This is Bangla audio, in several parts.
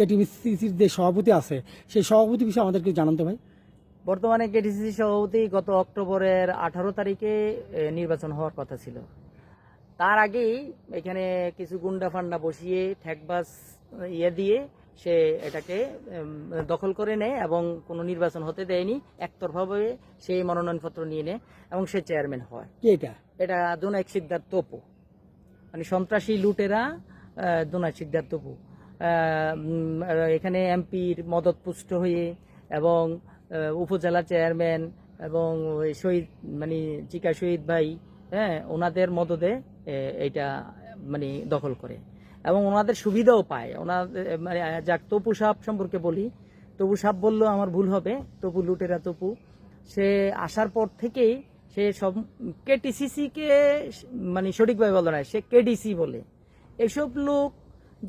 কেটিভিসির যে সভাপতি আছে সেই সভাপতি বিষয়ে আমাদেরকে জানাতে ভাই। বর্তমানে কেটিসিসি সভাপতি গত অক্টোবরের আঠারো তারিখে নির্বাচন হওয়ার কথা ছিল। তার আগেই এখানে কিছু গুন্ডা ফান্ডা বসিয়ে ঠেকবাস ইয়ে দিয়ে সে এটাকে দখল করে নেয় এবং কোনো নির্বাচন হতে দেয়নি। একতরফাভাবে সেই মনোনয়নপত্র নিয়ে নেয় এবং সে চেয়ারম্যান হয়। কে এটা? এটা দোনাইক তপু মানে সন্ত্রাসী লুটেরা দোনাইক সিকদার তপু এখানে এমপির মদতপুষ্ট হয়ে এবং উপজেলা চেয়ারম্যান এবং শহীদ মানে চিকা শহীদ ভাই হ্যাঁ ওনাদের মদদে এ, এইটা মানে দখল করে। এবং ওনাদের সুবিধাও পায়। ওনাদের মানে যাক তপু সাপ সম্পর্কে বলি। তপু সাপ বললেও আমার ভুল হবে। তপু লুটেরা তপু। সে আসার পর থেকেই সে সব কেটিসিসি কে মানে সঠিকভাবে বলে না সে কেডিসি বলে। এসব লোক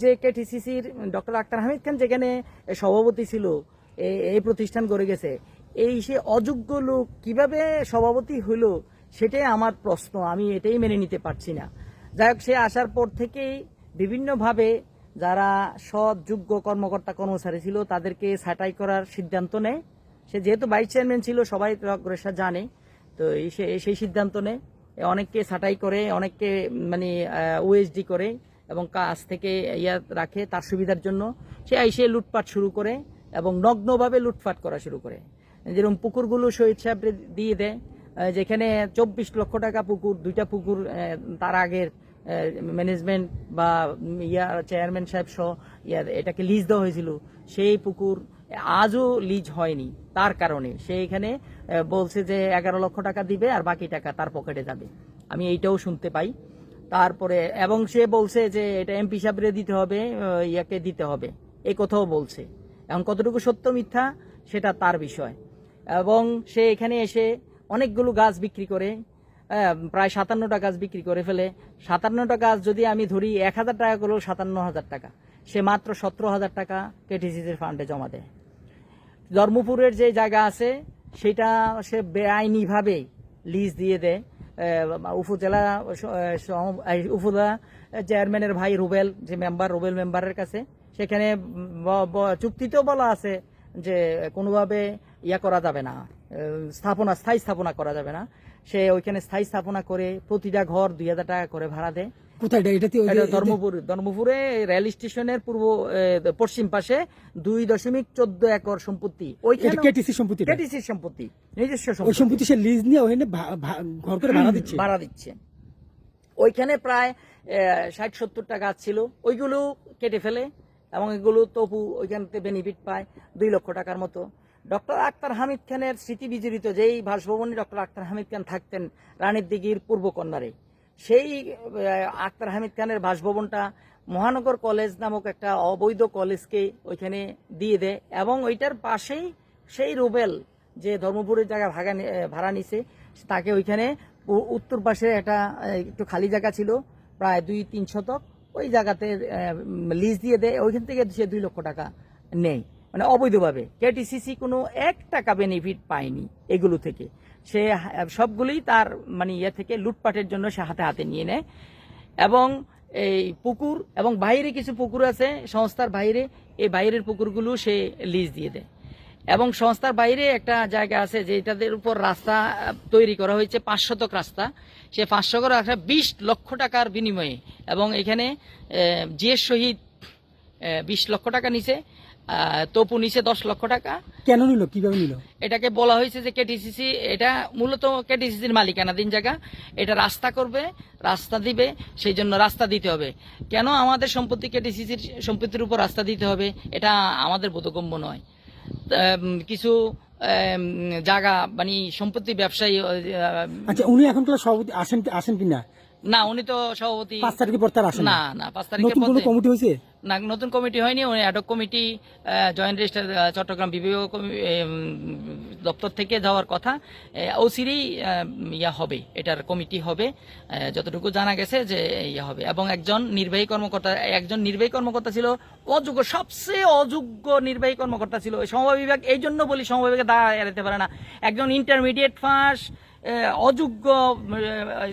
যে কেটিসিসির ডক্টর আক্তার হামিদ খান, যেখানে সভাপতি ছিল এই প্রতিষ্ঠান গড়ে গেছে। এই সে অযোগ্য লোক কীভাবে সভাপতি হইল সেটাই আমার প্রশ্ন। আমি এটাই মেনে নিতে পারছি না। যাই হোক, সে আসার পর থেকেই বিভিন্নভাবে যারা সৎ যোগ্য কর্মকর্তা কর্মচারী ছিল, তাদেরকে ছাঁটাই করার সিদ্ধান্ত নেয়। সে যেহেতু ভাইস চেয়ারম্যান ছিল, সবাই অগ্রসর জানে, তো সেই সিদ্ধান্ত নেয়। অনেককে ছাঁটাই করে, অনেককে মানে ওএসডি করে। এবং কাজ থেকে ইয়া রাখে তার সুবিধার জন্য। সে এসে লুটপাট শুরু করে এবং নগ্নভাবে লুটপাট করা শুরু করে। যেরকম পুকুরগুলো শহীদ সাহেব দিয়ে দেয় যেখানে চব্বিশ লক্ষ টাকা পুকুর, দুইটা পুকুর তার আগের ম্যানেজমেন্ট বা ইয়া চেয়ারম্যান সাহেব সহ ইয়া এটাকে লিজ দেওয়া হয়েছিল। সেই পুকুর আজও লিজ হয়নি তার কারণে। সে এখানে বলছে যে এগারো লক্ষ টাকা দিবে আর বাকি টাকা তার পকেটে যাবে। আমি এইটাও শুনতে পাই। তারপরে, এবং সে বলছে যে এটা এমপি সাহেবরে দিতে হবে ইয়াকে দিতে হবে। এই কথাও বলছে। এখন কতটুকু সত্য মিথ্যা, সেটা তার বিষয়। এবং সে এখানে এসে অনেকগুলো গাছ বিক্রি করে প্রায় সাতান্নটা গাছ বিক্রি করে ফেলে। সাতান্নটা গাছ যদি আমি ধরি, এক হাজার টাকা করেও সাতান্ন হাজার টাকা। সে মাত্র সতেরো হাজার টাকা কেটিসিসির ফান্ডে জমা দেয়। ধর্মপুরের যে জায়গা আছে, সেটা সে বেআইনিভাবে লিজ দিয়ে দেয়। উপজেলা উপজেলা চেয়ারম্যানের ভাই রুবেল, যে মেম্বার রুবেল মেম্বারের কাছে, সেখানে চুক্তিতেও বলা আছে যে কোনোভাবে ইয়া করা যাবে না। স্থাপনা স্থায়ী স্থাপনা করা যাবে না। সে ওইখানে স্থায়ী স্থাপনা করে প্রতিটা ঘর দুই হাজার টাকা করে ভাড়া দেয়। কোথায় এটা? ধর্মপুর ধর্মপুরে রেল স্টেশনের পূর্ব পশ্চিম পাশে দুই দশমিক চোদ্দ একর সম্পত্তি। ওইখানে কেটিসি সম্পত্তি কেটিসির সম্পত্তি নিজস্ব সম্পত্তি। সম্পত্তি সে লিজ নিয়ে ওখানে ঘর করে ভাড়া দিচ্ছে? ভাড়া দিচ্ছে। ওইখানে প্রায় ষাট সত্তর টাকা ছিল। ওইগুলো কেটে ফেলে এবং এগুলো তবু ওইখান থেকে বেনিফিট পায় দুই লক্ষ টাকার মতো। ডক্টর আক্তার হামিদ খানের স্মৃতি বিজড়িত যেই বাসভবনে ডক্টর আক্তার হামিদ খান থাকতেন রানীর দিঘির পূর্ব কন্যারে, সেই আক্তার হামিদ খানের বাসভবনটা মহানগর কলেজ নামক একটা অবৈধ কলেজকে ওইখানে দিয়ে দেয় এবং ওইটার পাশেই সেই রুবেল যে ধর্মপুরের জায়গা ভাগা ভাড়া নিছে, তাকে ওইখানে উত্তর পাশে একটা একটু খালি জায়গা ছিল, প্রায় দুই তিন শতক, ওই জায়গাতে লিজ দিয়ে দেয়, ওইখান থেকে সে দুই লক্ষ টাকা নেই মানে অবৈধভাবে। কেটিসিসি কোনো এক টাকা বেনিফিট পায়নি এগুলো থেকে। সে সবগুলোই তার মানে ইয়ে থেকে লুটপাটের জন্য সে হাতে হাতে নিয়ে নেয়। এবং এই পুকুর এবং বাইরে কিছু পুকুর আছে, সংস্থার বাইরে, এই বাইরের পুকুরগুলো সে লিজ দিয়ে দেয়। এবং সংস্থার বাইরে একটা জায়গা আছে যেটাদের উপর রাস্তা তৈরি করা হয়েছে পাঁচ শতক রাস্তা। সে পাঁচশো রাস্তা বিশ লক্ষ টাকার বিনিময়ে এবং এখানে জিএস শহীদ বিশ লক্ষ টাকা নিছে তপু নিছে দশ লক্ষ টাকা। কেন নিল? কীভাবে নিল? এটাকে বলা হয়েছে যে কেটিসিসি এটা মূলত কেটিসিসির মালিকানাধীন জায়গা। এটা রাস্তা করবে রাস্তা দিবে সেই জন্য রাস্তা দিতে হবে। কেন আমাদের সম্পত্তি কেটিসিসির সম্পত্তির উপর রাস্তা দিতে হবে? এটা আমাদের বোধগম্য নয়। কিছু জায়গা মানে সম্পত্তি ব্যবসায়ী আচ্ছা উনি এখনকার সভাপতি আসেন আসেন কিনা? না উনি তো সভাপতি পাঁচ তারিখে পর তার আসেন না? না পাঁচ তারিখের পরে কমিটি হয়েছে? নতুন কমিটি হয়নি, উনি ad hoc committee joint registrar Chattogram বিভাগীয় দপ্তর থেকে যাওয়ার কথা। ওসিরই ইয়া হবে, এটার কমিটি হবে যতটুকু জানা গেছে যে ইয়া হবে। এবং একজন নির্বাহী কর্মকর্তা, একজন নির্বাহী কর্মকর্তা ছিল অযোগ্য, সবচেয়ে অযোগ্য নির্বাহী কর্মকর্তা ছিল। সমবায় বিভাগ, এই জন্য বলি সমবায় বিভাগে দাঁড়া এড়াতে পারে না। একজন ইন্টারমিডিয়েট ফার্স্ট অযোগ্য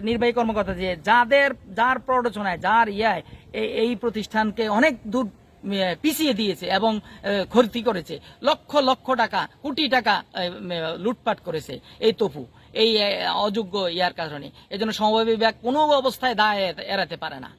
নির্বাহী কর্মকর্তা যে, যাদের, যার প্ররোচনায়, যার ইয়ায় এই- প্রতিষ্ঠানকে অনেক দূর পিছিয়ে দিয়েছে এবং ক্ষতি করেছে। লক্ষ লক্ষ টাকা, কোটি টাকা লুটপাট করেছে এই তপু, এই অযোগ্য ইয়ার কারণে। এজন্য সমবায় বিভাগ কোনো অবস্থায় দায় এড়াতে পারে না।